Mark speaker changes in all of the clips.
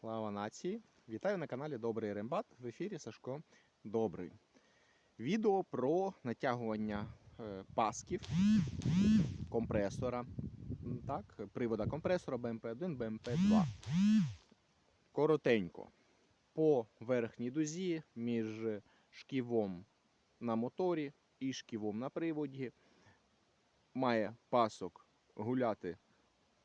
Speaker 1: Слава нації! Вітаю на каналі Добрий Рембат. В ефірі Сашко Добрий. Відео про натягування е, пасків компресора. Так, привода компресора BMP1, BMP2. Коротенько. По верхній дузі між шківом на моторі і шківом на приводі має пасок гуляти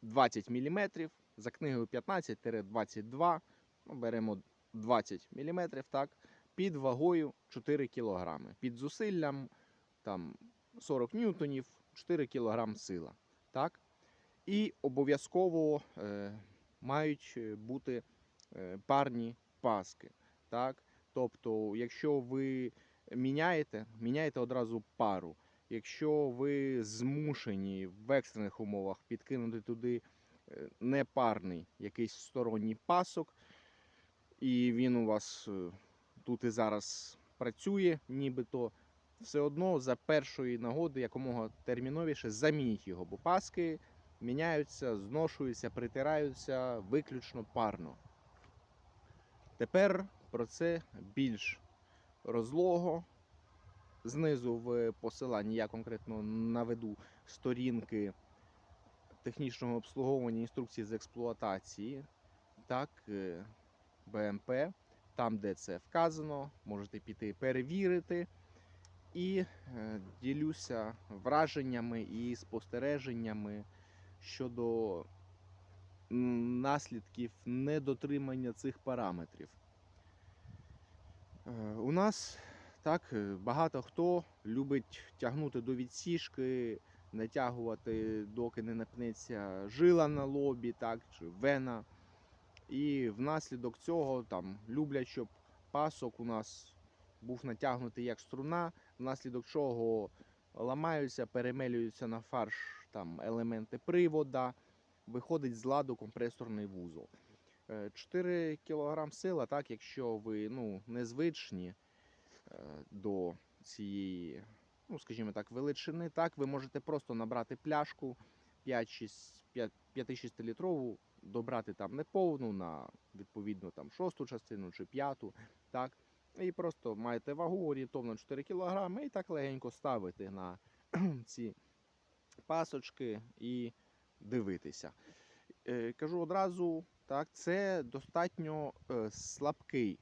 Speaker 1: 20 мм, за книгою 15-22, ну, беремо 20 мм, так, під вагою 4 кг. Під зусиллям там, 40 ньютонів, 4 кг сила. Так? І обов'язково е, мають бути е, парні паски. Так? Тобто, якщо ви міняєте, міняєте одразу пару. Якщо ви змушені в екстрених умовах підкинути туди е, непарний якийсь сторонній пасок, і він у вас е, тут і зараз працює, нібито, все одно за першої нагоди якомога терміновіше замініть його, бо паски міняються, зношуються, притираються виключно парно. Тепер про це більш розлого. Знизу в посиланні я конкретно наведу сторінки технічного обслуговування інструкції з експлуатації, так, е, БМП, там, де це вказано, можете піти перевірити. І е, ділюся враженнями і спостереженнями щодо наслідків недотримання цих параметрів. Е, У нас так багато хто любить тягнути до відсіжки, натягувати, доки не напнеться жила на лобі, так, чи вена. І внаслідок цього там люблять, щоб пасок у нас був натягнутий як струна, внаслідок чого ламаються, перемелюються на фарш там, елементи привода, виходить з ладу компресорний вузол. Е, 4 кг сила, так, якщо ви ну, незвичні е, до цієї, ну, скажімо так, величини, так, ви можете просто набрати пляшку 5-6 літрову, добрати там неповну на відповідно там шосту частину чи п'яту, так, і просто маєте вагу орієнтовно 4 кг і так легенько ставити на ці пасочки і дивитися. Е, Кажу одразу, так, це достатньо е, слабкий,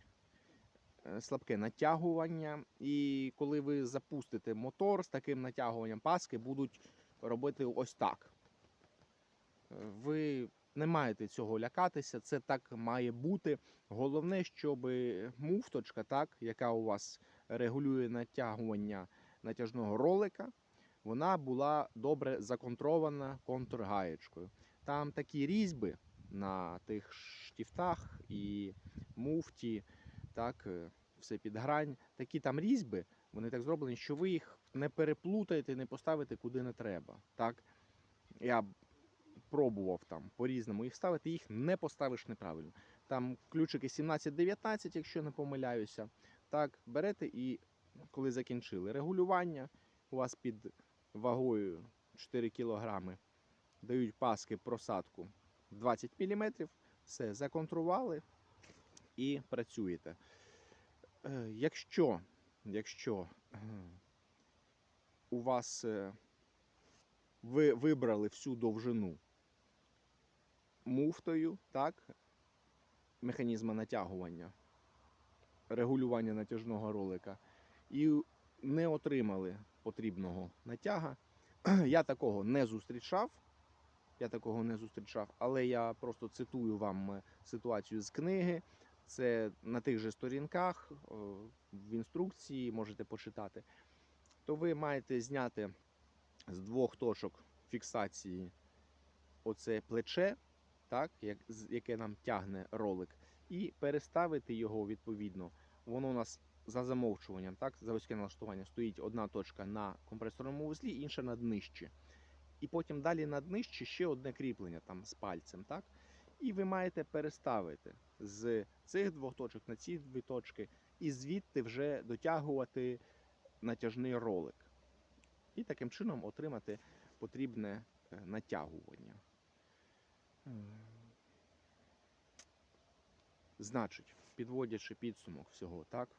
Speaker 1: слабке натягування. І коли ви запустите мотор з таким натягуванням, паски будуть робити ось так. Е, Ви не маєте цього лякатися, це так має бути. Головне, щоб муфточка, так, яка у вас регулює натягування натяжного ролика, вона була добре законтрована контргаєчкою. Там такі різьби на тих штифтах і муфті, так, е, все під грань. Такі там різьби, вони так зроблені, що ви їх не переплутаєте, не поставите куди не треба. Так? Я пробував там по-різному їх ставити, їх не поставиш неправильно. Там ключики 17-19, якщо не помиляюся. Так, берете і коли закінчили регулювання, у вас під вагою 4 кг дають паски просадку 20 мм, все законтрували і працюєте. Е, Якщо, якщо у вас е, ви вибрали всю довжину муфтою, так, механізма натягування, регулювання натяжного ролика, і не отримали потрібного натяга. Я такого не зустрічав. Я такого не зустрічав, але я просто цитую вам е, ситуацію з книги. Це на тих же сторінках е, в інструкції можете почитати. То ви маєте зняти з двох точок фіксації оце плече, так, як, яке нам тягне ролик, і переставити його відповідно. Воно у нас за замовчуванням, так, за вузьке налаштування стоїть одна точка на компресорному вузлі, інша на днищі. І потім далі на днищі ще одне кріплення там з пальцем. так? І ви маєте переставити з цих двох точок на ці дві точки, і звідти вже дотягувати натяжний ролик. І таким чином отримати потрібне е, натягування. Значить, підводячи підсумок всього, так?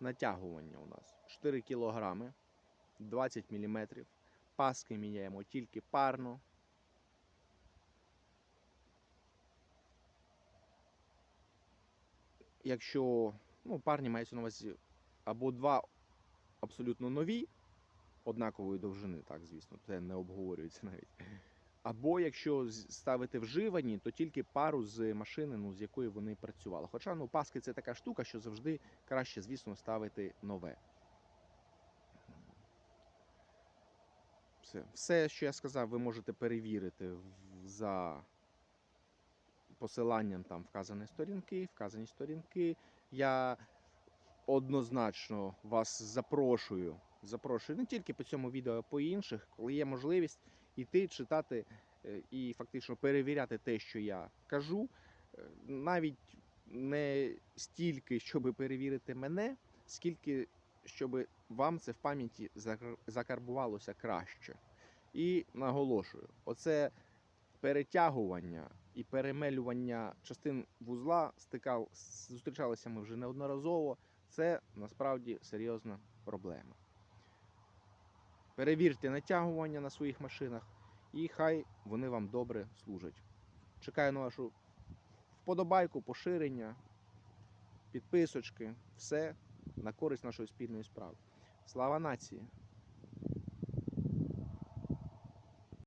Speaker 1: Натягування у нас 4 кг, 20 мм. Паски міняємо тільки парно. Якщо ну, парні мається на увазі або два абсолютно нові, однакової довжини, так, звісно, це не обговорюється навіть. Або якщо ставити вживані, то тільки пару з машини, ну, з якої вони працювали. Хоча ну, паски це така штука, що завжди краще, звісно, ставити нове. Все, Все, що я сказав, ви можете перевірити за посиланням там вказані сторінки, вказані сторінки. Я однозначно вас запрошую. Запрошую не тільки по цьому відео, а по інших, коли є можливість іти читати е, і фактично перевіряти те, що я кажу, е, навіть не стільки, щоб перевірити мене, скільки щоб вам це в пам'яті закарбувалося краще. І наголошую, оце перетягування і перемелювання частин вузла стикав, зустрічалися ми вже неодноразово. Це насправді серйозна проблема. Перевірте натягування на своїх машинах, і хай вони вам добре служать. Чекаю на вашу вподобайку, поширення, підписочки, все на користь нашої спільної справи. Слава нації!